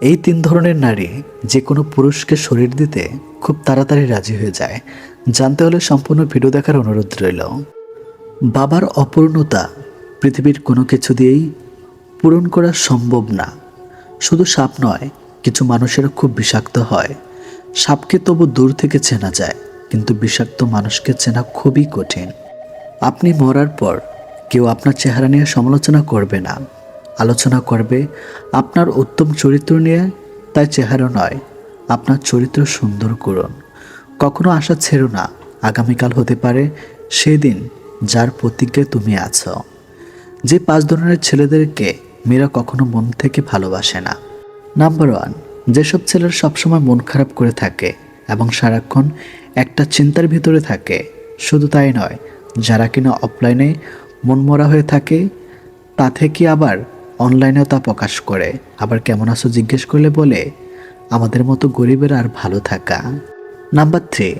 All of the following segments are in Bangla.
এই তিন ধরনের নারী যে কোনো পুরুষকে শরীর দিতে খুব তাড়াতাড়ি রাজি হয়ে যায়। জানতে হলে সম্পূর্ণ ভিডিও দেখার অনুরোধ রইল। বাবার অপূর্ণতা পৃথিবীর কোনো কিছু দিয়েই পূরণ করা সম্ভব না। শুধু সাপ নয়, কিছু মানুষেরা খুব বিষাক্ত হয়। সাপকে তবু দূর থেকে চেনা যায়, কিন্তু বিষাক্ত মানুষকে চেনা খুবই কঠিন। আপনি মরার পর কেউ আপনার চেহারা নিয়ে সমালোচনা করবে না। আলোচনা করবে, আপনার উত্তম চরিত্র নিয়ে তাই চেহারা নয়, আপনার চরিত্র সুন্দর করুন। কখনো আশা ছেড়ো না, আগামীকাল হতে পারে সেদিন যার প্রতিজ্ঞায় তুমি আছো। যে পাঁচ ধরনের ছেলেদেরকে মেয়েরা কখনো মন থেকে ভালোবাসে না। নাম্বার ওয়ান, যেসব ছেলেরা সবসময় মন খারাপ করে থাকে এবং সারাক্ষণ একটা চিন্তার ভিতরে থাকে, শুধু তাই নয়, যারা কিনা অফলাইনে মনমরা হয়ে থাকে তা থেকে আবার অনলাইনেও তা প্রকাশ করে। আবার কেমন আছো জিজ্ঞেস করলে বলে, আমাদের মতো গরিবের আর ভালো থাকা। নাম্বার থ্রি,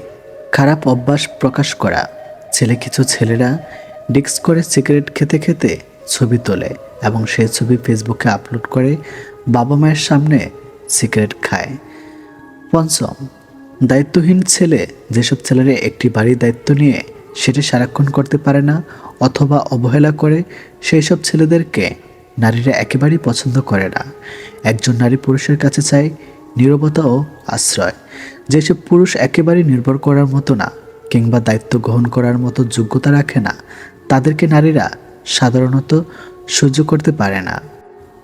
খারাপ অভ্যাস প্রকাশ করা। ছেলে কিছু ছেলেরা ডিক্স করে সিগারেট খেতে খেতে ছবি তোলে এবং সেই ছবি ফেসবুকে আপলোড করে বাবা মায়ের সামনে সিগারেট খায়। পঞ্চম, দায়িত্বহীন ছেলে যেসব ছেলেরা একটি বাড়ির দায়িত্ব নিয়ে সেটি সারাক্ষণ করতে পারে না অথবা অবহেলা করে সেই সব ছেলেদেরকে নারীরা একেবারেই পছন্দ করে না। একজন নারী পুরুষের কাছে চায় নীরবতা ও আশ্রয়। যেসব পুরুষ একেবারেই নির্ভর করার মতো না কিংবা দায়িত্ব গ্রহণ করার মতো যোগ্যতা রাখে না, তাদেরকে নারীরা সাধারণত সহ্য করতে পারে না।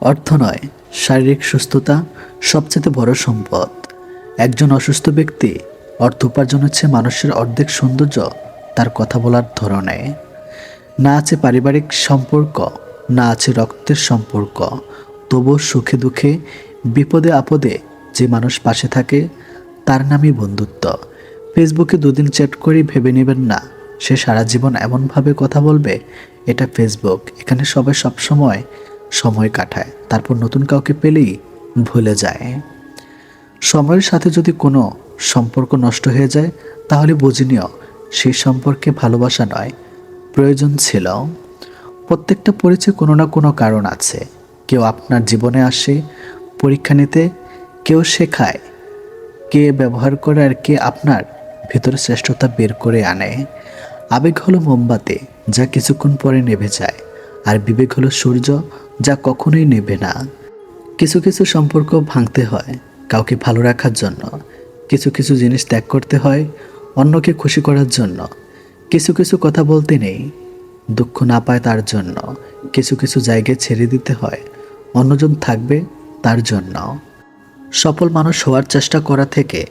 অর্থ নয়, শারীরিক সুস্থতা সবচেয়ে বড় সম্পদ। একজন অসুস্থ ব্যক্তি অর্থ উপার্জন হচ্ছে মানুষের অর্ধেক সৌন্দর্য তার কথা বলার ধরনে। না আছে পারিবারিক সম্পর্ক না আছে রক্তের সম্পর্ক। তবুও সুখে দুঃখে, বিপদে আপদে যে মানুষ পাশে থাকে, তার নামই বন্ধুত্ব। ফেসবুকে দুদিন চ্যাট করে ভেবে নেবেন না, সে সারা জীবন এমনভাবে কথা বলবে, এটা ফেসবুক। এখানে সবাই সবসময় সময় কাটায়, তারপর নতুন কাউকে পেলেই ভুলে যায়। সময়ের সাথে যদি কোনো সম্পর্ক নষ্ট হয়ে যায়, তাহলে বুঝে নিও সেই সম্পর্কে ভালোবাসা নয়, প্রয়োজন ছিল। প্রত্যেকটা পরিচয় কোনো না কোনো কারণ আছে। কেউ আপনার জীবনে আসে, পরীক্ষা নিতে, কেউ শেখায়। কে ব্যবহার করে আর কে আপনার ভিতরে শ্রেষ্ঠতা বের করে আনে। আবেগ হলো মোমবাতি, যা কিছুক্ষণ পরে নেভে যায়। আর বিবেক হলো সূর্য, যা কখনোই নেবে না। কিছু কিছু সম্পর্ক ভাঙতে হয়, কাউকে ভালো রাখার জন্য। কিছু কিছু জিনিস ত্যাগ করতে হয়, অন্যকে খুশি করার জন্য। কিছু কিছু কথা বলতে নেই দুঃখ না পায় তার জন্য। কিছু কিছু জায়গায় ছেড়ে দিতে হয়। অন্যজন থাকবে তার জন্য। সফল মানুষ হওয়ার চেষ্টা করা থেকে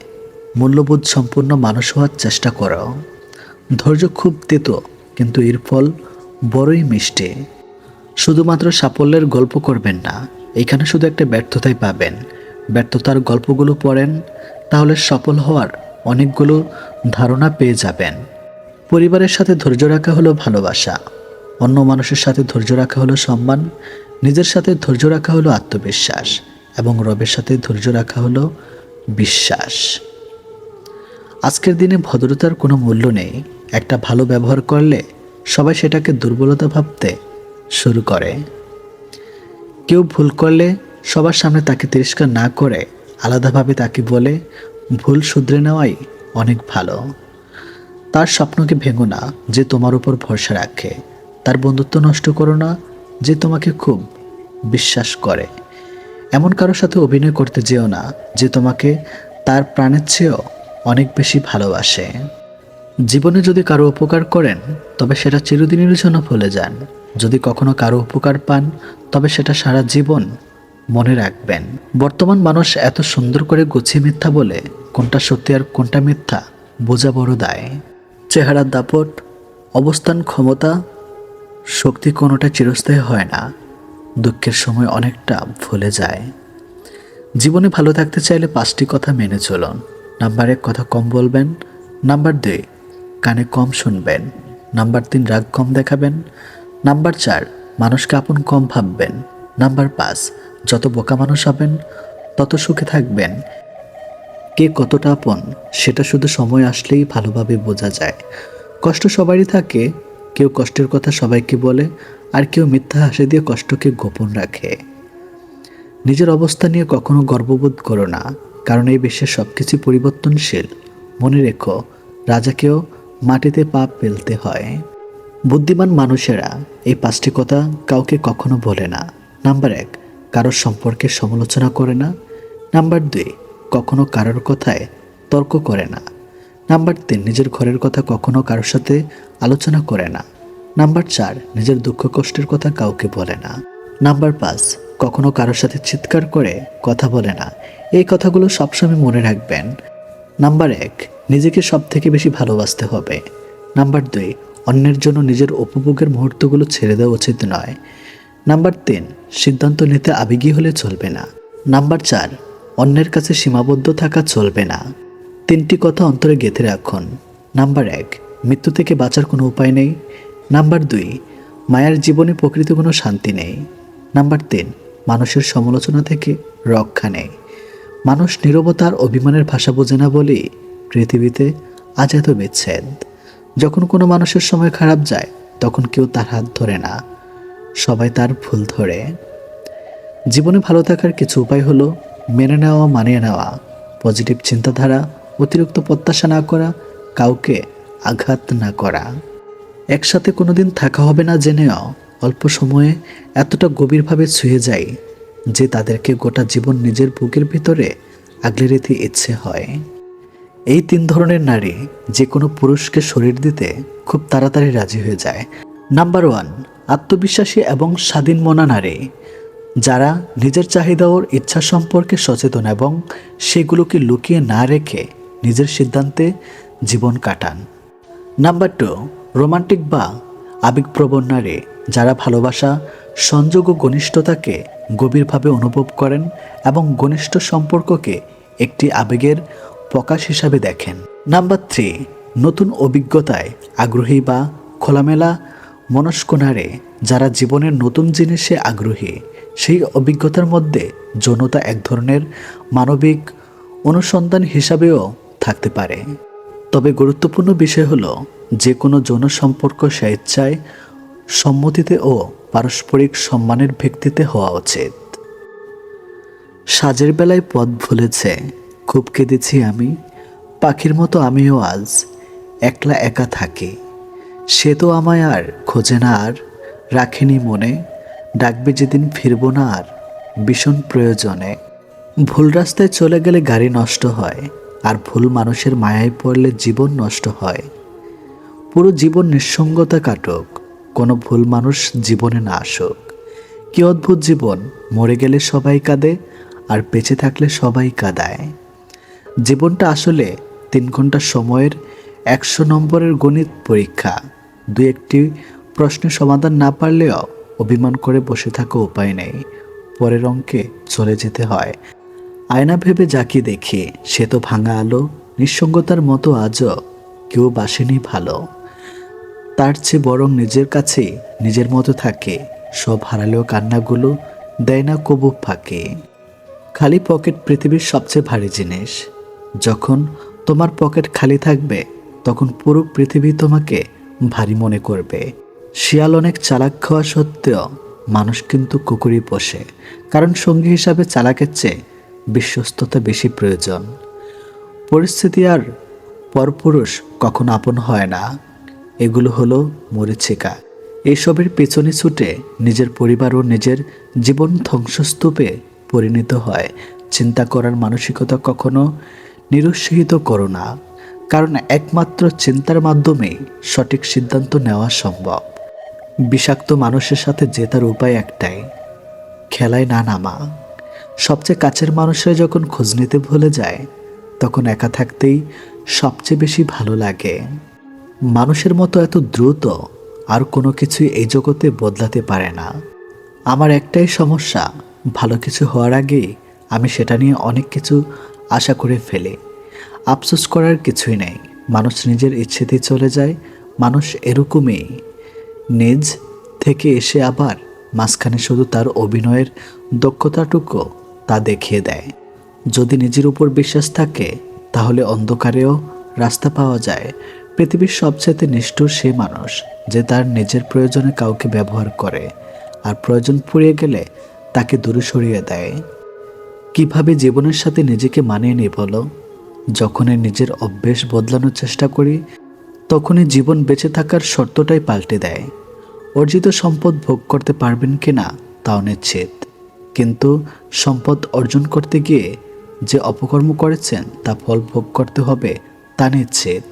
মূল্যবোধ সম্পূর্ণ মানুষ হওয়ার চেষ্টা করো। ধৈর্য খুব তেতো, কিন্তু এর ফল বড়ই মিষ্টি। শুধুমাত্র সাফল্যের গল্প করবেন না, এখানে শুধু একটা ব্যর্থতাই পাবেন। ব্যর্থতার গল্পগুলো পড়েন, তাহলে সফল হওয়ার অনেকগুলো ধারণা পেয়ে যাবেন। পরিবারের সাথে ধৈর্য রাখা হলো ভালোবাসা। অন্য মানুষের সাথে ধৈর্য রাখা হলো সম্মান, নিজের সাথে ধৈর্য রাখা হলো আত্মবিশ্বাস এবং রবের সাথে ধৈর্য রাখা হলো বিশ্বাস। আজকের দিনে ভদ্রতার কোনো মূল্য নেই। একটা ভালো ব্যবহার করলে সবাই সেটাকে দুর্বলতা ভাবতে শুরু করে। কেউ ভুল করলে সবার সামনে তাকে তিরস্কার না করে আলাদাভাবে তাকে বলে, ভুল শুধরে নেওয়াই অনেক ভালো। তার স্বপ্নকে ভেঙো না, যে তোমার উপর ভরসা রাখে। তার বন্ধুত্ব নষ্ট করো না, যে তোমাকে খুব বিশ্বাস করে। এমন কারোর সাথে অভিনয় করতে যেও না, যে তোমাকে তার প্রাণের চেয়েও অনেক বেশি ভালোবাসে। জীবনে যদি কারও উপকার করেন, তবে সেটা চিরদিনের জন্য ভুলে যান। যদি কখনো কারও উপকার পান, তবে সেটা সারা জীবন মনে রাখবেন। বর্তমান মানুষ এত সুন্দর করে গুছিয়ে মিথ্যা বলে, কোনটা সত্যি আর কোনটা মিথ্যা, বোঝা বড় দায়। চেহারার দাপট, অবস্থান ক্ষমতা, শক্তি কোনোটা চিরস্থায়ী হয় না। দুঃখের সময় অনেকটা ভুলে যায়। জীবনে ভালো থাকতে চাইলে পাঁচটি কথা মেনে চলুন। নাম্বার এক, কথা কম বলবেন। নাম্বার দুই, কানে কম শুনবেন। নাম্বার তিন, রাগ কম দেখাবেন। নাম্বার চার, মানুষকে আপন কম ভাববেন। নাম্বার পাঁচ, যত বোকা মানুষ হবেন, তত সুখে থাকবেন। কে কতটা আপন, সেটা শুধু সময় আসলেই ভালোভাবে বোঝা যায়। কষ্ট সবারই থাকে, কেউ কষ্টের কথা সবাইকে বলে, আর কেউ মিথ্যা হাসি দিয়ে কষ্টকে গোপন রাখে। নিজের অবস্থা নিয়ে কখনো গর্ববোধ করো না, কারণ এই বিশ্বের সব কিছু পরিবর্তনশীল। মনে রেখো, রাজাকেও মাটিতে পা ফেলতে হয়। বুদ্ধিমান মানুষেরা এই পাঁচটি কথা কাউকে কখনো বলে না। নাম্বার এক, কারোর সম্পর্কে সমালোচনা করে না। নাম্বার দুই কখনো কারোর কথায় তর্ক করে না। নাম্বার তিন, নিজের ঘরের কথা কখনো কারোর সাথে আলোচনা করে না। নাম্বার চার, নিজের দুঃখ কষ্টের কথা কাউকে বলে না। নাম্বার পাঁচ, কখনো কারোর সাথে চিৎকার করে কথা বলে না। এই কথাগুলো সবসময় মনে রাখবেন। নাম্বার এক, নিজেকে সব থেকে বেশি ভালোবাসতে হবে। নাম্বার দুই, অন্যের জন্য নিজের উপভোগের মুহূর্তগুলো ছেড়ে দেওয়া উচিত নয়। নাম্বার তিন, সিদ্ধান্ত নিতে আবেগী হলে চলবে না। নাম্বার চার অন্যের কাছে সীমাবদ্ধ থাকা চলবে না। তিনটি কথা অন্তরে গেঁথে রাখুন। নাম্বার এক, মৃত্যু থেকে বাঁচার কোনো উপায় নেই। নাম্বার দুই, মায়ের জীবনে প্রকৃত কোনো শান্তি নেই। নাম্বার তিন, মানুষের সমালোচনা থেকে রক্ষা নেই। মানুষ নীরবতার অভিমানের ভাষা বোঝে না বলেই পৃথিবীতে আজ এত বিচ্ছেদ। যখন কোনো মানুষের সময় খারাপ যায়, তখন কেউ তার হাত ধরে না। সবাই তার ভুল ধরে। জীবনে ভালো থাকার কিছু উপায় হলো মেনে নেওয়া, মানিয়ে নেওয়া। পজিটিভ চিন্তাধারা, অতিরিক্ত প্রত্যাশা না করা, কাউকে আঘাত না করা। একসাথে কোনোদিন থাকা হবে না জেনেও অল্প সময়ে এতটা গভীরভাবে ছুঁয়ে যায় যে তাদেরকে গোটা জীবন নিজের বুকের ভিতরে আগলে রেখে ইচ্ছে হয়। এই তিন ধরনের নারী যে কোনো পুরুষকে শরীর দিতে খুব তাড়াতাড়ি রাজি হয়ে যায়। নাম্বার ওয়ান আত্মবিশ্বাসী এবং স্বাধীন মনা নারী। যারা নিজের চাহিদা ওর ইচ্ছা সম্পর্কে সচেতন এবং সেগুলোকে লুকিয়ে না রেখে নিজের সিদ্ধান্তে জীবন কাটান। নাম্বার টু রোমান্টিক বা আবেগপ্রবণ নারী যারা ভালোবাসা, সংযোগ ও ঘনিষ্ঠতাকে গভীরভাবে অনুভব করেন এবং ঘনিষ্ঠ সম্পর্ককে একটি আবেগের প্রকাশ হিসাবে দেখেন। নাম্বার থ্রি নতুন অভিজ্ঞতায় আগ্রহী বা খোলামেলা মনস্কনারে যারা জীবনের নতুন জিনিসে আগ্রহী সেই অভিজ্ঞতার মধ্যে যৌনতা এক ধরনের মানবিক অনুসন্ধান হিসাবেও থাকতে পারে। তবে গুরুত্বপূর্ণ বিষয় হলো যে কোনো যৌন সম্পর্ক স্বেচ্ছায় সম্মতিতে ও পারস্পরিক সম্মানের ভিত্তিতে হওয়া উচিত। সাজের বেলায় পথ ভুলেছে, খুব কেঁদেছি আমি। পাখির মতো আমিও আজ একলা একা থাকি। সে তো আমায় আর খোঁজে না আর রাখেনি মনে। ডাকবে যেদিন ফিরবো না আর। ভীষণ প্রয়োজনে। ভুল রাস্তায় চলে গেলে গাড়ি নষ্ট হয়, আর ভুল মানুষের মায়ায় পড়লে জীবন নষ্ট হয়। পুরো জীবন নিঃসঙ্গতা কাটুক, কোনো ভুল মানুষ জীবনে না আসুক। কি অদ্ভুত জীবন, মরে গেলে সবাই কাঁদে, আর বেঁচে থাকলে সবাই কাঁদায়। জীবনটা আসলে তিন ঘণ্টা সময়ের একশো নম্বরের গণিত পরীক্ষা। দু একটি প্রশ্নের সমাধান না পারলেও অভিমান করে বসে থাকা উপায় নেই। পরের অঙ্কে চলে যেতে হয়। আয়না ভেবে যাকে দেখি সে তো ভাঙা আলো, নিঃসঙ্গতার মতো আজও কেউ বাসেনি ভালো। তার চেয়ে বরং নিজের কাছে নিজের মতো থাকে, সব হারালেও কান্নাগুলো দেয় না কবু ফাঁকে। খালি পকেট পৃথিবীর সবচেয়ে ভারী জিনিস। যখন তোমার পকেট খালি থাকবে, তখন পুরো পৃথিবী তোমাকে ভারী মনে করবে। শিয়াল অনেক চালাক খাওয়া সত্ত্বেও মানুষ কিন্তু কুকুরই পোষে, কারণ সঙ্গী হিসাবে চালাকের চেয়ে বিশ্বস্ততা বেশি প্রয়োজন। পরিস্থিতি আর পরপুরুষ কখন আপন হয় না। এগুলো হলো মরিচিকা। এইসবের পেছনে ছুটে নিজের পরিবার ও নিজের জীবন ধ্বংসস্তূপে পরিণত হয়। চিন্তা করার মানসিকতা কখনো নিরুৎসাহিত করো না, কারণ একমাত্র চিন্তার মাধ্যমেই সঠিক সিদ্ধান্ত নেওয়া সম্ভব। বিষাক্ত মানুষের সাথে জেতার উপায় একটাই, খেলায় না নামা। সবচেয়ে কাছের মানুষরা যখন খোঁজ নিতে ভুলে যায়, তখন একা থাকতেই সবচেয়ে বেশি ভালো লাগে। মানুষের মতো এত দ্রুত আর কোনো কিছুই এই জগতে বদলাতে পারে না। আমার একটাই সমস্যা, ভালো কিছু হওয়ার আগেই আমি সেটা নিয়ে অনেক কিছু আশা করে ফেলি। আফসোস করার কিছুই নেই, মানুষ নিজের ইচ্ছেতেই চলে যায়, মানুষ এরকমই নিজ থেকে এসে আবার মাঝখানে শুধু তার অভিনয়ের দক্ষতাটুকু তা দেখিয়ে দেয়। যদি নিজের উপর বিশ্বাস থাকে, তাহলে অন্ধকারেও রাস্তা পাওয়া যায়। পৃথিবীর সবচেয়ে নিষ্ঠুর সে মানুষ যে তার নিজের প্রয়োজনে কাউকে ব্যবহার করে আর প্রয়োজন পুড়িয়ে গেলে তাকে দূরে সরিয়ে দেয়। কীভাবে জীবনের সাথে নিজেকে মানিয়ে নিই বলো? যখনই নিজের অভ্যেস বদলানোর চেষ্টা করি, তখনই জীবন বেঁচে থাকার শর্তটাই পাল্টে দেয়। অর্জিত সম্পদ ভোগ করতে পারবেন কি না তাও নিশ্চিত। কিন্তু সম্পদ অর্জন করতে গিয়ে যে অপকর্ম করেছেন, তা ফল ভোগ করতে হবে, তা নিশ্চিত।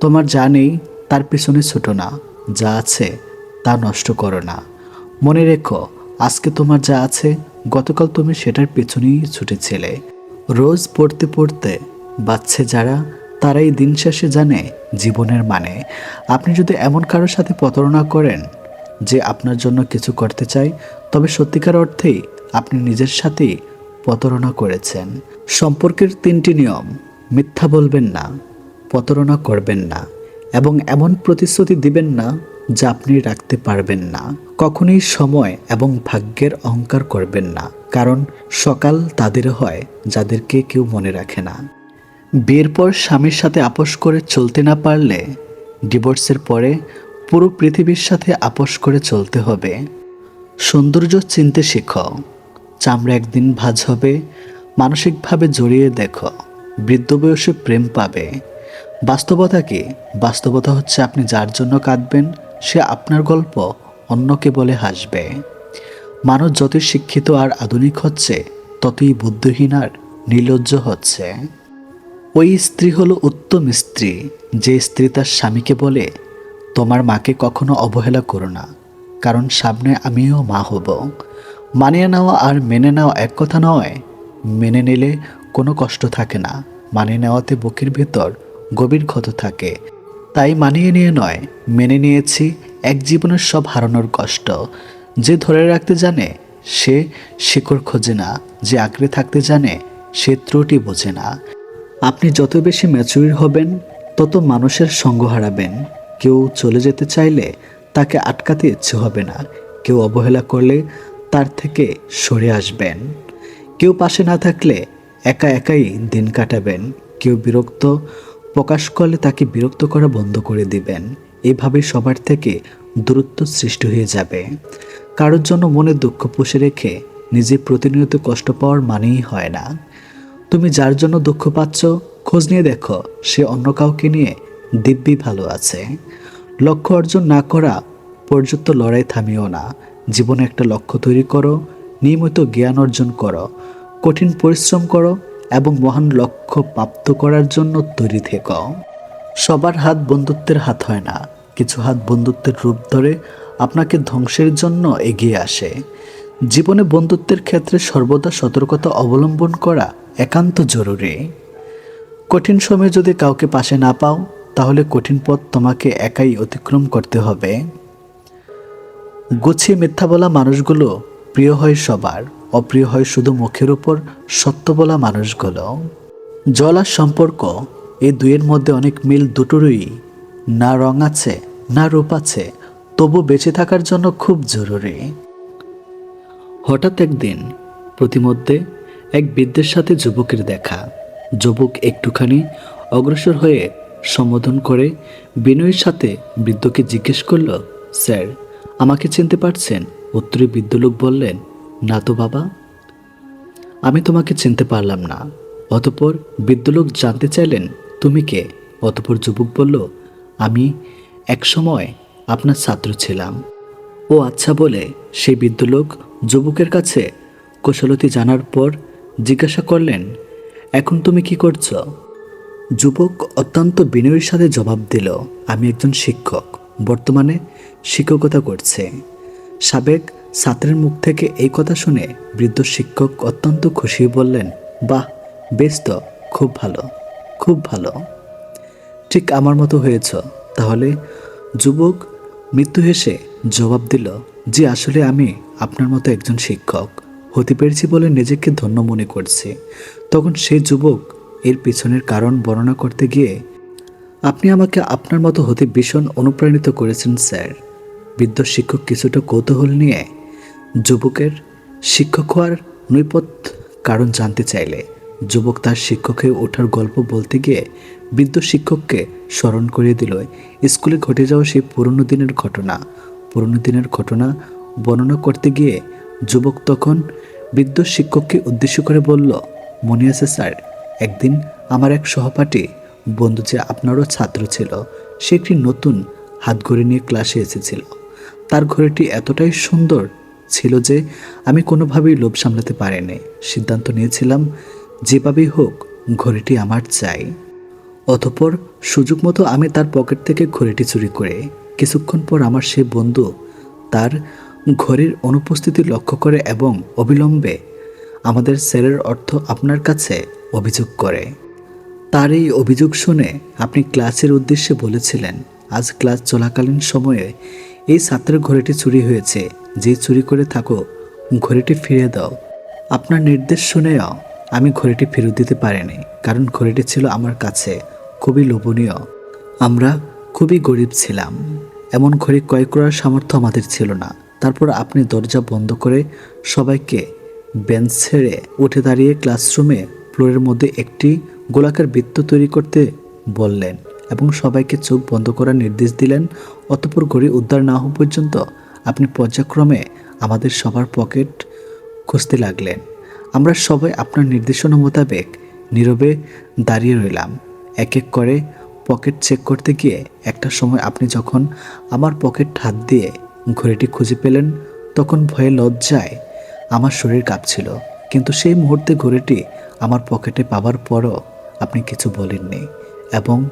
তোমার যা নেই, তার পিছনে ছুটো না, যা আছে, তা নষ্ট করো না। মনে রেখো, আজকে তোমার যা আছে, গতকাল তুমি সেটার পেছনেই ছুটেছিলে। রোজ পড়তে পড়তে বাচ্চা যারা তারাই দিন শেষে জানে জীবনের মানে। আপনি যদি এমন কারোর সাথে প্রতারণা করেন যে আপনার জন্য কিছু করতে চায়, তবে সত্যিকার অর্থেই আপনি নিজের সাথেই প্রতারণা করেছেন। সম্পর্কের তিনটি নিয়ম, মিথ্যা বলবেন না, প্রতারণা করবেন না, এবং এমন প্রতিশ্রুতি দিবেন না যা আপনি রাখতে পারবেন না। কখনোই সময় এবং ভাগ্যের অহংকার করবেন না, কারণ সকাল তাদের হয় যাদেরকে কেউ মনে রাখে না। বিয়ের পর স্বামীর সাথে আপোষ করে চলতে না পারলে ডিভোর্সের পরে পুরো পৃথিবীর সাথে আপোষ করে চলতে হবে। সৌন্দর্য চিনতে শেখো। চামড়া একদিন ভাজ হবে, মানসিকভাবে জড়িয়ে দেখো, বৃদ্ধ বয়সে প্রেম পাবে। বাস্তবতা কি? বাস্তবতা হচ্ছে আপনি যার জন্য কাঁদবেন, সে আপনার গল্প অন্যকে বলে হাসবে। মানুষ যতই শিক্ষিত আর আধুনিক হচ্ছে, ততই বুদ্ধিহীন আর নির্লজ্জ হচ্ছে। ওই স্ত্রী হলো উত্তম স্ত্রী। যে স্ত্রী তার স্বামীকে বলে, তোমার মাকে কখনো অবহেলা করো না, কারণ সামনে আমিও মা হব। মানিয়ে নেওয়া আর মেনে নেওয়া এক কথা নয়, মেনে নিলে কোনো কষ্ট থাকে না। মানিয়ে নেওয়াতে বুকের ভেতর গভীর ক্ষত থাকে। তাই মানিয়ে নিয়ে নয়, মেনে নিয়েছি এক জীবনের সব হারানোর কষ্ট। যে ধরে রাখতে জানে, সে শিকড় খোঁজে না। যে আঁকড়ে থাকতে জানে, সে ত্রুটি বোঝে না। আপনি যত বেশি ম্যাচুর হবেন, তত মানুষের সঙ্গ হারাবেন। কেউ চলে যেতে চাইলে তাকে আটকাতে ইচ্ছে হবে না। কেউ অবহেলা করলে তার থেকে সরে আসবেন। কেউ পাশে না থাকলে একা একাই দিন কাটাবেন। কেউ বিরক্ত প্রকাশ করলে তাকে বিরক্ত করা বন্ধ করে দিবেন। এভাবে সবার থেকে দূরত্ব সৃষ্টি হয়ে যাবে। কারোর জন্য মনে দুঃখ পুষে রেখে নিজে প্রতিনিয়ত কষ্ট পাওয়ার মানেই হয় না। তুমি যার জন্য দুঃখ পাচ্ছ, খোঁজ নিয়ে দেখো, সে অন্য কাউকে নিয়ে দিব্যি ভালো আছে। লক্ষ্য অর্জন না করা পর্যন্ত লড়াই থামিও না। জীবনে একটা লক্ষ্য তৈরি করো, নিয়মিত জ্ঞান অর্জন করো, কঠিন পরিশ্রম করো এবং মহান লক্ষ্য প্রাপ্ত করার জন্য তৈরি থেকো। সবার হাত বন্ধুত্বের হাত হয় না, কিছু হাত বন্ধুত্বের রূপ ধরে আপনাকে ধ্বংসের জন্য এগিয়ে আসে। জীবনে বন্ধুত্বের ক্ষেত্রে সর্বদা সতর্কতা অবলম্বন করা একান্ত জরুরি। কঠিন সময়ে যদি কাউকে পাশে না পাও, তাহলে কঠিন পথ তোমাকে একাই অতিক্রম করতে হবে। গুছিয়ে মিথ্যা বলা মানুষগুলো প্রিয় হয় সবার, অপ্রিয় হয় শুধু মুখের উপর সত্য বলা মানুষগুলো। জল আর সম্পর্ক, এই দুইয়ের মধ্যে অনেক মিল দুটোরই। না রং আছে, না রূপ আছে, তবু বেঁচে থাকার জন্য খুব জরুরি। হঠাৎ একদিন প্রতিমধ্যে এক বৃদ্ধের সাথে যুবকের দেখা। যুবক একটুখানি অগ্রসর হয়ে সম্বোধন করে বিনয়ের সাথে বৃদ্ধকে জিজ্ঞেস করল, স্যার, আমাকে চিনতে পারছেন? উত্তরে বৃদ্ধ লোক বললেন, না তো বাবা, আমি তোমাকে চিনতে পারলাম না। অতপর বৃদ্ধ লোক জানতে চাইলেন, তুমি কে? অতপর যুবক বলল, আমি এক সময় আপনার ছাত্র ছিলাম। ও আচ্ছা বলে, সেই বৃদ্ধ লোক যুবকের কাছে কুশলতি জানার পর জিজ্ঞাসা করলেন, এখন তুমি কি করছ? যুবক অত্যন্ত বিনয়ের সাথে জবাব দিল, আমি একজন শিক্ষক, বর্তমানে শিক্ষকতা করছে। সাবেক ছাত্রের মুখ থেকে এই কথা শুনে বৃদ্ধ শিক্ষক অত্যন্ত খুশি বললেন, বাহ, বেশ তো, খুব ভালো খুব ভালো। ঠিক আমার মতো হয়েছ। তাহলে? যুবক মৃত্যু হেসে জবাব দিল যে আসলে আমি আপনার মতো একজন শিক্ষক। হতে পেরেছি বলে নিজেকে ধন্য মনে করছি। তখন সেই যুবক এর পিছনের কারণ বর্ণনা করতে গিয়ে, আপনি আমাকে আপনার মতো হতে ভীষণ অনুপ্রাণিত করেছেন, স্যার। বৃদ্ধ শিক্ষক কিছুটা কৌতূহল নিয়ে যুবকের শিক্ষক হওয়ার নৈপথ কারণ জানতে চাইলে, যুবক তার শিক্ষক ওঠার গল্প বলতে গিয়ে বৃদ্ধ শিক্ষককে স্মরণ করিয়ে দিল। স্কুলে ঘটে যাওয়া সেই পুরনো দিনের ঘটনা। পুরনো দিনের ঘটনা বর্ণনা করতে গিয়ে যুবক তখন বৃদ্ধ শিক্ষককে উদ্দেশ্য করে বলল মনে আছে স্যার, একদিন আমার এক সহপাঠী বন্ধু যে আপনারও ছাত্র ছিল, সে একটি নতুন হাত ঘড়ি নিয়ে ক্লাসে এসেছিল। তার ঘড়িটি এতটাই সুন্দর ছিল যে আমি কোনোভাবেই লোভ সামলাতে পারিনি। সিদ্ধান্ত নিয়েছিলাম, যেভাবেই হোক, ঘড়িটি আমার চাই। অতপর সুযোগ মতো আমি তার পকেট থেকে ঘড়িটি চুরি করে, কিছুক্ষণ পর আমার সে বন্ধু তার ঘড়ির অনুপস্থিতি লক্ষ্য করে এবং অবিলম্বে আমাদের স্যারের অর্থ আপনার কাছে অভিযোগ করে। তার এই অভিযোগ শুনে আপনি ক্লাসের উদ্দেশ্যে বলেছিলেন, আজ ক্লাস চলাকালীন সময়ে এই ছাত্রের ঘড়িটি চুরি হয়েছে। যে চুরি করে থাকো, ঘড়িটি ফিরিয়ে দাও। আপনার নির্দেশ শুনেও আমি ঘড়িটি ফেরত দিতে পারিনি, কারণ ঘড়িটি ছিল আমার কাছে খুবই লোভনীয়। আমরা খুবই গরিব ছিলাম। এমন ঘড়ি ক্রয় করার সামর্থ্য আমাদের ছিল না। তারপর আপনি দরজা বন্ধ করে সবাইকে বেঞ্চ ছেড়ে উঠে দাঁড়িয়ে ক্লাসরুমে ফ্লোরের মধ্যে একটি গোলাকার বৃত্ত তৈরি করতে বললেন এবং সবাইকে চোখ বন্ধ করার নির্দেশ দিলেন। অতপর ঘড়ি উদ্ধার না হওয়া পর্যন্ত আপনি পর্যায়ক্রমে আমাদের সবার পকেট খুঁজতে লাগলেন। আমরা সবাই আপনার নির্দেশনা মোতাবেক নীরবে দাঁড়িয়ে রইলাম। এক এক করে পকেট চেক করতে গিয়ে একটা সময় আপনি যখন আমার পকেট হাত দিয়ে ঘড়িটি খুঁজে পেলেন, তখন ভয়ে লজ্জায় আমার শরীর কাঁপছিল। কিন্তু সেই মুহূর্তে ঘড়িটি আমার পকেটে পাওয়ার পরও আপনি কিছু বলেননি এবং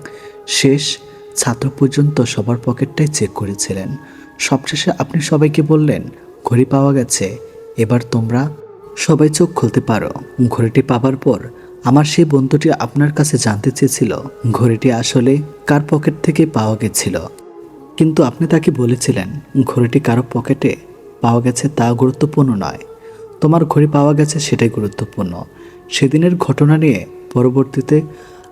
শেষ ছাত্র পর্যন্ত সবার পকেটটাই চেক করেছিলেন। সবশেষে আপনি সবাইকে বললেন, ঘড়ি পাওয়া গেছে, এবার তোমরা সবাই চোখ খুলতে পারো। ঘড়িটি পাবার পর আমার সেই বন্ধুটি আপনার কাছে জানতে চেয়েছিল, ঘড়িটি আসলে কার পকেট থেকে পাওয়া গেছিল? কিন্তু আপনি তাকে বলেছিলেন, ঘড়িটি কারও পকেটে পাওয়া গেছে তা গুরুত্বপূর্ণ নয়। তোমার ঘড়ি পাওয়া গেছে সেটাই গুরুত্বপূর্ণ। সেদিনের ঘটনা নিয়ে পরবর্তীতে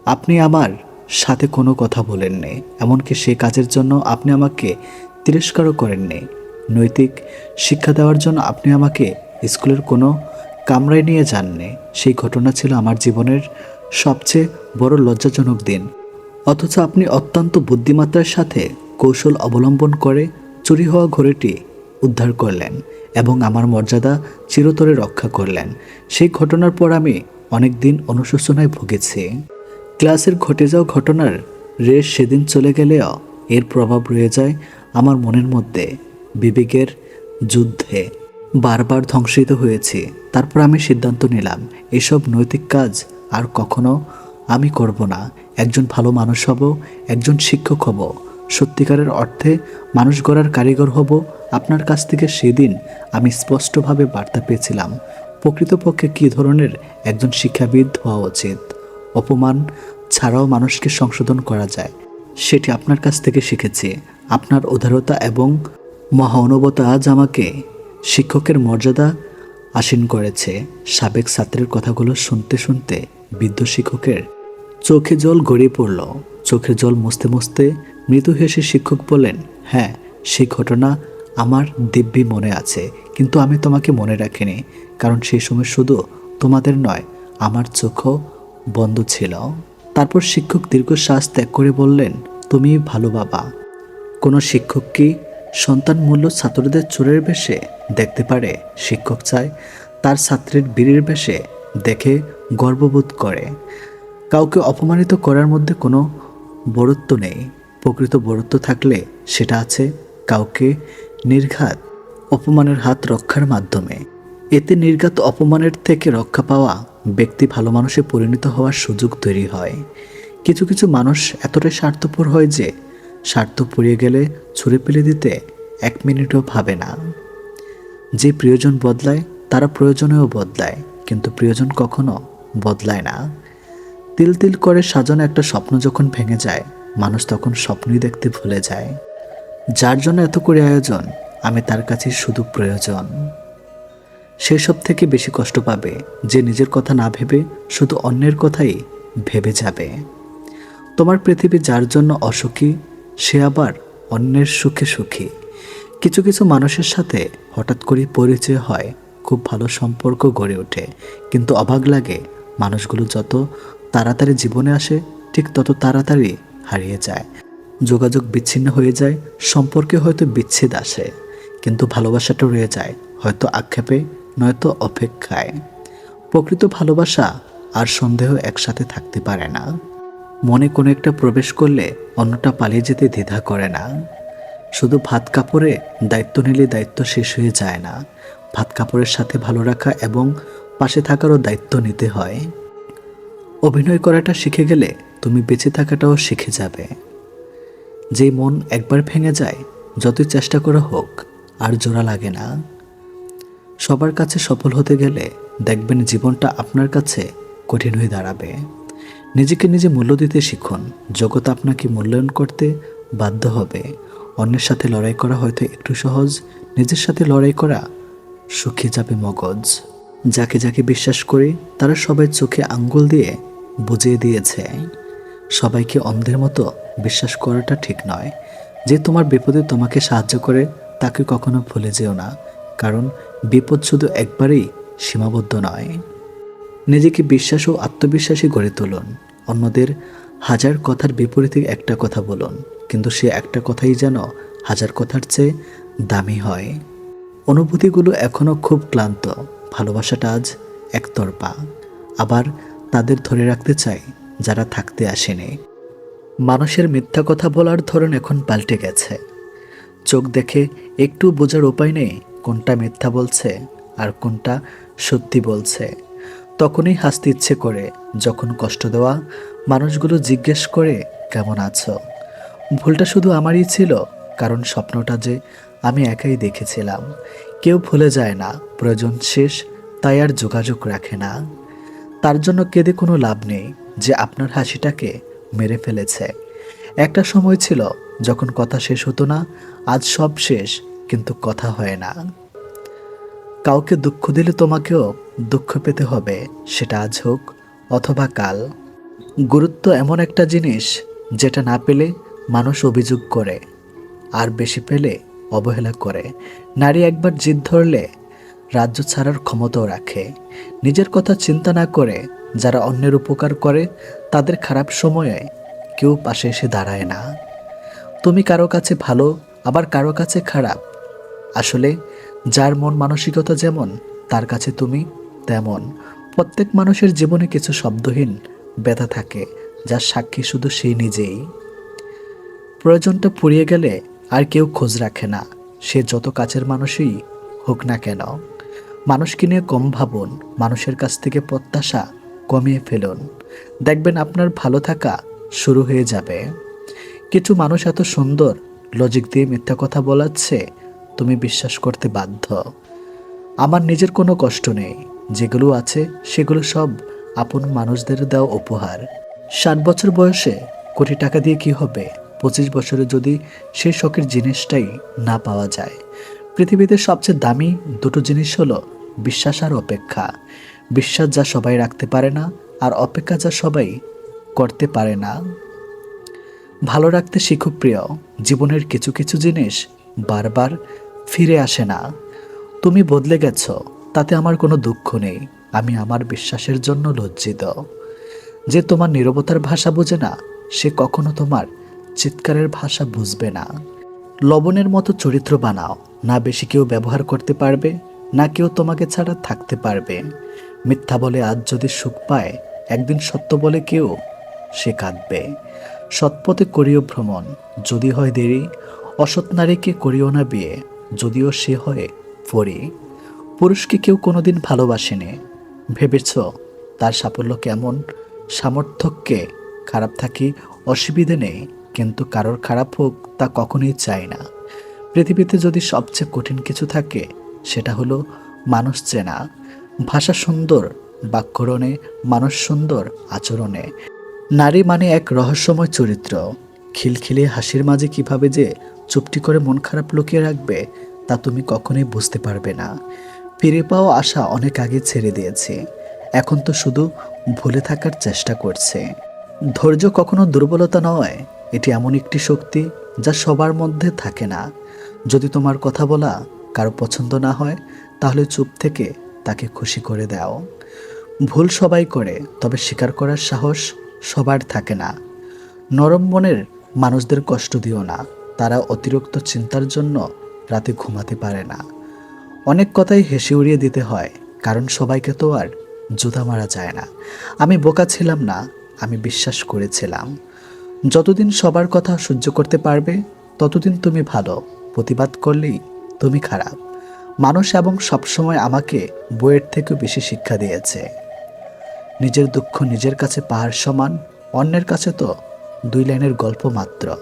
আপনি আমার সাথে কোনো কথা বলেননি, এমনকি সে কাজের জন্য আপনি আমাকে তিরস্কারও করেননি। নৈতিক শিক্ষা দেওয়ার জন্য আপনি আমাকে স্কুলের কোনো কামরায় নিয়ে যাননি। সেই ঘটনা ছিল আমার জীবনের সবচেয়ে বড় লজ্জাজনক দিন। অথচ আপনি অত্যন্ত বুদ্ধিমত্তার সাথে কৌশল অবলম্বন করে চুরি হওয়া ঘড়িটি উদ্ধার করলেন এবং আমার মর্যাদা চিরতরে রক্ষা করলেন। সেই ঘটনার পর আমি অনেক দিন অনুশোচনায় ভুগেছি। ক্লাসের ঘটে যাওয়া ঘটনার রেশ সেদিন চলে গেলেও এর প্রভাব রয়ে যায় আমার মনের মধ্যে। বিবেকের যুদ্ধে বারবার ধ্বংসিত হয়েছি। তারপর আমি সিদ্ধান্ত নিলাম, এসব নৈতিক কাজ আর কখনো আমি করব না। একজন ভালো মানুষ হব, একজন শিক্ষক হব। সত্যিকারের অর্থে মানুষ গড়ার কারিগর হব আপনার কাছ থেকে সেদিন আমি স্পষ্টভাবে বার্তা পেয়েছিলাম। প্রকৃতপক্ষে কী ধরনের একজন শিক্ষাবিদ হওয়া উচিত? অপমান ছাড়াও মানুষকে সংশোধন করা যায়। সেটি আপনার কাছ থেকে শিখেছি। আপনার উদারতা এবং মহানুবতা আজ আমাকে শিক্ষকের মর্যাদা আসীন করেছে। সাবেক ছাত্রের কথাগুলো শুনতে শুনতে বৃদ্ধ শিক্ষকের চোখে জল গড়িয়ে পড়ল। চোখের জল মুছতে মুছতে মৃদু হেসে শিক্ষক বললেন হ্যাঁ সেই ঘটনা আমার দিব্যি মনে আছে, কিন্তু আমি তোমাকে মনে রাখিনি, কারণ সেই সময় শুধু তোমাদের নয়, আমার চোখও বন্ধ ছিল। তারপর শিক্ষক দীর্ঘশ্বাস ত্যাগ করে বললেন, তুমি ভালো বাবা। কোনো শিক্ষক কি সন্তান মূল্য ছাত্রদের চোরের বেশে দেখতে পারে? শিক্ষক চায় তার ছাত্রের বীরের বেশে দেখে গর্ববোধ করে। কাউকে অপমানিত করার মধ্যে কোনো বরত্ব নেই। প্রকৃত বরত্ব থাকলে সেটা আছে কাউকে নির্ঘাত, অপমানের হাত রক্ষার মাধ্যমে। এতে নির্ঘাত অপমানের থেকে রক্ষা পাওয়া ব্যক্তি ভালো মানুষে পরিণত হওয়ার সুযোগ তৈরি হয়। কিছু কিছু মানুষ এতটাই স্বার্থপর হয় যে স্বার্থ পুড়িয়ে গেলে ছুঁড়ে ফেলে দিতে এক মিনিটও ভাবে না। যে প্রিয়জন বদলায়, তারা প্রয়োজনেও বদলায়, কিন্তু প্রিয়জন কখনো বদলায় না। তিল তিল করে সাজানো একটা স্বপ্ন যখন ভেঙে যায় মানুষ তখন স্বপ্নই দেখতে ভুলে যায়। যার জন্য এত করে আয়োজন, আমি তার কাছে শুধু প্রয়োজন। সেসব থেকে বেশি কষ্ট পাবে, যে নিজের কথা না ভেবে শুধু অন্যের কথাই ভেবে যাবে। তোমার পৃথিবী যার জন্য অসুখী, সে আবার অন্যের সুখে সুখী। কিছু কিছু মানুষের সাথে হঠাৎ করে পরিচয় হয়, খুব ভালো সম্পর্ক গড়ে ওঠে। কিন্তু অবাক লাগে, মানুষগুলো যত তাড়াতাড়ি জীবনে আসে, ঠিক তত তাড়াতাড়ি হারিয়ে যায়। যোগাযোগ বিচ্ছিন্ন হয়ে যায়, সম্পর্কে হয়তো বিচ্ছেদ আসে, কিন্তু ভালোবাসাটা রয়ে যায়, হয়তো আক্ষেপে, নয়তো অপেক্ষায়। প্রকৃত ভালোবাসা আর সন্দেহ একসাথে থাকতে পারে না। মনে কোনো একটা প্রবেশ করলে অন্যটা পালিয়ে যেতে দ্বিধা করে না। শুধু ভাত কাপড়ে দায়িত্ব নিলে দায়িত্ব শেষ হয়ে যায় না। ভাত কাপড়ের সাথে ভালো রাখা এবং পাশে থাকারও দায়িত্ব নিতে হয়। অভিনয় করাটা শিখে গেলে তুমি বেঁচে থাকাটাও শিখে যাবে। যেই মন একবার ভেঙে যায়, যতই চেষ্টা করা হোক, আর জোড়া লাগে না। সবার কাছে সফল হতে গেলে দেখবেন জীবনটা আপনার কাছে কঠিন হয়ে দাঁড়াবে। নিজেকে নিজে মূল্য দিতে শিখুন। জগৎ আপনাকে মূল্যায়ন করতে বাধ্য হবে। অন্যের সাথে লড়াই করা হয়তো একটু সহজ, নিজের সাথে লড়াই করা শুকিয়ে যাবে মগজ। যাকে যাকে বিশ্বাস করি, তারা সবাই চোখে আঙ্গুল দিয়ে বুঝিয়ে দিয়েছে, সবাইকে অন্ধের মতো বিশ্বাস করাটা ঠিক নয়। যে তোমার বিপদে তোমাকে সাহায্য করে, তাকে কখনো ভুলে যেও না, কারণ বিপদ শুধু একবারেই সীমাবদ্ধ নয়। নিজেকে বিশ্বাস ও আত্মবিশ্বাসী গড়ে তুলুন, অন্যদের হাজার কথার বিপরীতে একটা কথা বলুন, কিন্তু সে একটা কথাই যেন হাজার কথার চেয়ে দামি হয়। অনুভূতিগুলো এখনও খুব ক্লান্ত, ভালোবাসাটা আজ একতরফা। আবার তাদের ধরে রাখতে চাই যারা থাকতে আসেনি। মানুষের মিথ্যা কথা বলার ধরন এখন পাল্টে গেছে। চোখ দেখে একটু বোঝার উপায় নেই, কোনটা মিথ্যা বলছে আর কোনটা সত্যি বলছে। তখনই হাসতে ইচ্ছে করে, যখন কষ্ট দেওয়া মানুষগুলো জিজ্ঞেস করে, কেমন আছো? ভুলটা শুধু আমারই ছিল, কারণ স্বপ্নটা যে আমি একাই দেখেছিলাম। কেউ ভুলে যায় না, প্রয়োজন শেষ, তাই আর যোগাযোগ রাখে না। তার জন্য কেঁদে কোনো লাভ নেই যে আপনার হাসিটাকে মেরে ফেলেছে। একটা সময় ছিল যখন কথা শেষ হতো না, আজ সব শেষ, কিন্তু কথা হয় না। কাউকে দুঃখ দিলে তোমাকেও দুঃখ পেতে হবে, সেটা আজ হোক অথবা কাল। গুরুত্ব এমন একটা জিনিস যেটা না পেলে মানুষ অভিযোগ করে, আর বেশি পেলে অবহেলা করে। নারী একবার জিদ ধরলে রাজ্য ছাড়ার ক্ষমতাও রাখে। নিজের কথা চিন্তা না করে যারা অন্যের উপকার করে, তাদের খারাপ সময়ে কেউ পাশে এসে দাঁড়ায় না। তুমি কারও কাছে ভালো, আবার কারও কাছে খারাপ। আসলে যার মন মানসিকতা যেমন, তার কাছে তুমি তেমন। প্রত্যেক মানুষের জীবনে কিছু শব্দহীন ব্যথা থাকে, যার সাক্ষী শুধু সেই নিজেই। প্রয়োজনটা ফুরিয়ে গেলে আর কেউ খোঁজ রাখে না। সে যত কাছের মানুষই হোক না কেন। মানুষকে নিয়ে কম ভাবুন, মানুষের কাছ থেকে প্রত্যাশা কমিয়ে ফেলুন। দেখবেন আপনার ভালো থাকা শুরু হয়ে যাবে। কিছু মানুষ এত সুন্দর লজিক দিয়ে মিথ্যা কথা বলাচ্ছে, তুমি বিশ্বাস করতে বাধ্য। আমার নিজের কোনো কষ্ট নেই, যেগুলো আছে সেগুলো সব আপন মানুষদের দেওয়া উপহার। ষাট বছর বয়সে কোটি টাকা দিয়ে কি হবে? পঁচিশ বছরে যদি সেই শখের জিনিসটাই না পাওয়া যায়। পৃথিবীতে সবচেয়ে দামি দুটো জিনিস হলো বিশ্বাস আর অপেক্ষা। বিশ্বাস যা সবাই রাখতে পারে না আর অপেক্ষা যা সবাই করতে পারে না। ভালো রাখতে শিখো প্রিয়, জীবনের কিছু কিছু জিনিস বারবার ফিরে আসে না। তুমি বদলে গেছ, তাতে আমার কোনো দুঃখ নেই, আমি আমার বিশ্বাসের জন্য লজ্জিত। যে তোমার নীরবতার ভাষা বোঝে না, সে কখনো তোমার চিৎকারের ভাষা বুঝবে না। লবণের মতো চরিত্র বানাও। না বেশি কেউ ব্যবহার করতে পারবে, না কেউ তোমাকে ছাড়া থাকতে পারবে। মিথ্যা বলে আজ যদি সুখ পায়, একদিন সত্য বলে কেউ সে কাঁদবে। সৎপথে করিও ভ্রমণ, যদি হয় দেরি। অসৎ নারীকে করিও না বিয়ে, যদিও সে হয় পরি। পুরুষকে কেউ কোনোদিন ভালোবাসেনি। ভেবেছ তার সাফল্য কেমন? সামর্থ্যকে খারাপ থাকি অসুবিধে নেই। কিন্তু কারোর খারাপ হোক তা কখনোই চাই না। পৃথিবীতে যদি সবচেয়ে কঠিন কিছু থাকে, সেটা হলো মানুষ চেনা। ভাষা সুন্দর, বাক্যরণে মানুষ সুন্দর, আচরণে। নারী মানে এক রহস্যময় চরিত্র। খিলখিলে হাসির মাঝে কীভাবে যে চুপটি করে মন খারাপ লুকিয়ে রাখবে, তা তুমি কখনোই বুঝতে পারবে না। ফিরে পাওয়া আশা অনেক আগে ছেড়ে দিয়েছে। এখন তো শুধু ভুলে থাকার চেষ্টা করছে। ধৈর্য কখনো দুর্বলতা নয় এটি এমন একটি শক্তি যা সবার মধ্যে থাকে না। যদি তোমার কথা বলা কারও পছন্দ না হয়, তাহলে চুপ থেকে তাকে খুশি করে দাও। ভুল সবাই করে, তবে স্বীকার করার সাহস সবার থাকে না। নরম মনের মানুষদের কষ্ট দিও না, তারা অতিরিক্ত চিন্তার জন্য রাতে ঘুমাতে পারে না। অনেক কথাই হেসে উড়িয়ে দিতে হয়, কারণ সবাইকে তো আর জুতা মারা যায় না। আমি বোকা ছিলাম না, আমি বিশ্বাস করেছিলাম। যতদিন সবার কথা সহ্য করতে পারবে, ততদিন তুমি ভালো। প্রতিবাদ করলেই তুমি খারাপ। মানুষ এবং সবসময় আমাকে বইয়ের থেকেও বেশি শিক্ষা দিয়েছে। নিজের দুঃখ নিজের কাছে পাহাড় সমান, অন্যের কাছে তো দুই লাইনের গল্প মাত্র।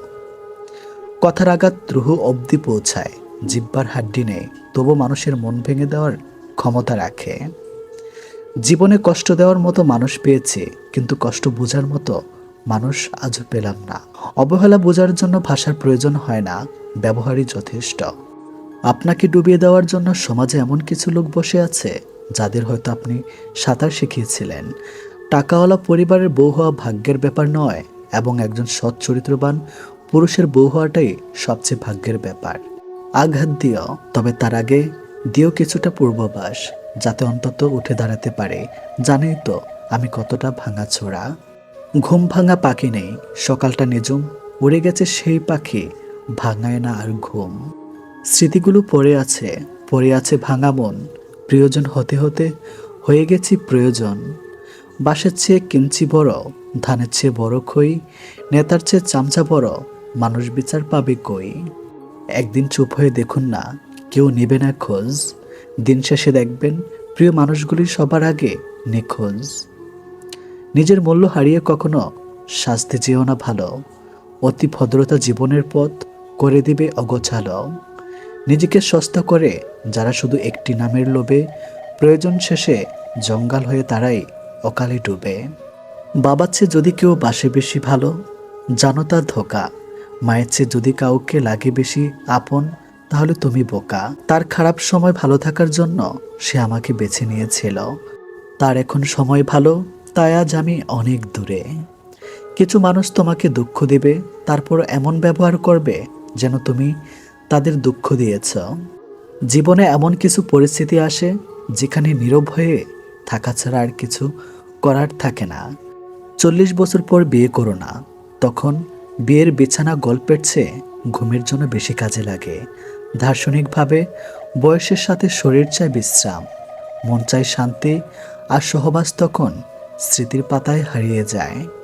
কথার আঘাত রুহু অবধি পৌঁছায়, জিব্বার হাড্ডি নেই, তবু মানুষের মন ভেঙে দেওয়ার ক্ষমতা রাখে। জীবনে কষ্ট দেওয়ার মতো মানুষ পেয়েছে, কিন্তু কষ্ট বোঝার মতো মানুষ আজও পেলাম না। অবহেলা বোঝার জন্য ভাষার প্রয়োজন হয় না, ব্যবহারই যথেষ্ট। আপনাকে ডুবিয়ে দেওয়ার জন্য সমাজে এমন কিছু লোক বসে আছে, যাদের হয়তো আপনি সাঁতার শিখিয়েছিলেন। টাকাওয়ালা পরিবারের বউ হওয়া ভাগ্যের ব্যাপার নয়, এবং একজন সৎ চরিত্রবান পুরুষের বউ হওয়াটাই সবচেয়ে ভাগ্যের ব্যাপার। আঘাত দিও, তবে তার আগে দিও কিছুটা পূর্বাভাস, যাতে অন্তত উঠে দাঁড়াতে পারে। জানেই তো, আমি কতটা ভাঙা ছোড়া ঘুম ভাঙা পাখি নেই, সকালটা নিজুম উড়ে গেছে সেই পাখি, ভাঙায় না আর ঘুম। স্মৃতিগুলো পড়ে আছে পড়ে আছে ভাঙা মন, প্রিয়জন হতে হতে হয়ে গেছি প্রয়োজন। বাসের চেয়ে কিঞ্চি বড়, ধানের চেয়ে বড় খই, নেতার চেয়ে চামচা বড়, মানুষ বিচার পাবে কই? একদিন চুপ হয়ে দেখুন না, কেউ নেবে না খোঁজ। দিন শেষে দেখবেন, প্রিয় মানুষগুলি সবার আগে নিখোঁজ। নিজের মূল্য হারিয়ে কখনো শাস্তি চেয়েও না ভালো। অতি ভদ্রতা জীবনের পথ করে দিবে অগোছালো। নিজেকে সস্তা করে যারা শুধু একটি নামের লোভে, প্রয়োজন শেষে জঙ্গল হয়ে তারাই অকালে ডুবে। বাবার চেয়ে যদি কেউ বাসে বেশি ভালো, জানো তার ধোকা। মায়ের চেয়ে যদি কাউকে লাগে বেশি আপন, তাহলে তুমি বোকা। তার খারাপ সময় ভালো থাকার জন্য সে আমাকে বেছে নিয়েছিল। তার এখন সময় ভালো তাই আজ আমি অনেক দূরে। কিছু মানুষ তোমাকে দুঃখ দেবে, তারপর এমন ব্যবহার করবে যেন তুমি তাদের দুঃখ দিয়েছ। জীবনে এমন কিছু পরিস্থিতি আসে যেখানে নীরব হয়ে থাকা ছাড়া আর কিছু করার থাকে না। চল্লিশ বছর পর বিয়ে করো না, তখন বিয়ের বিছানা গল্পের চেয়ে ঘুমের জন্য বেশি কাজে লাগে। দার্শনিকভাবে বয়সের সাথে শরীর চায় বিশ্রাম, মন চায় শান্তি আর সহবাস তখন স্মৃতির পাতায় হারিয়ে যায়।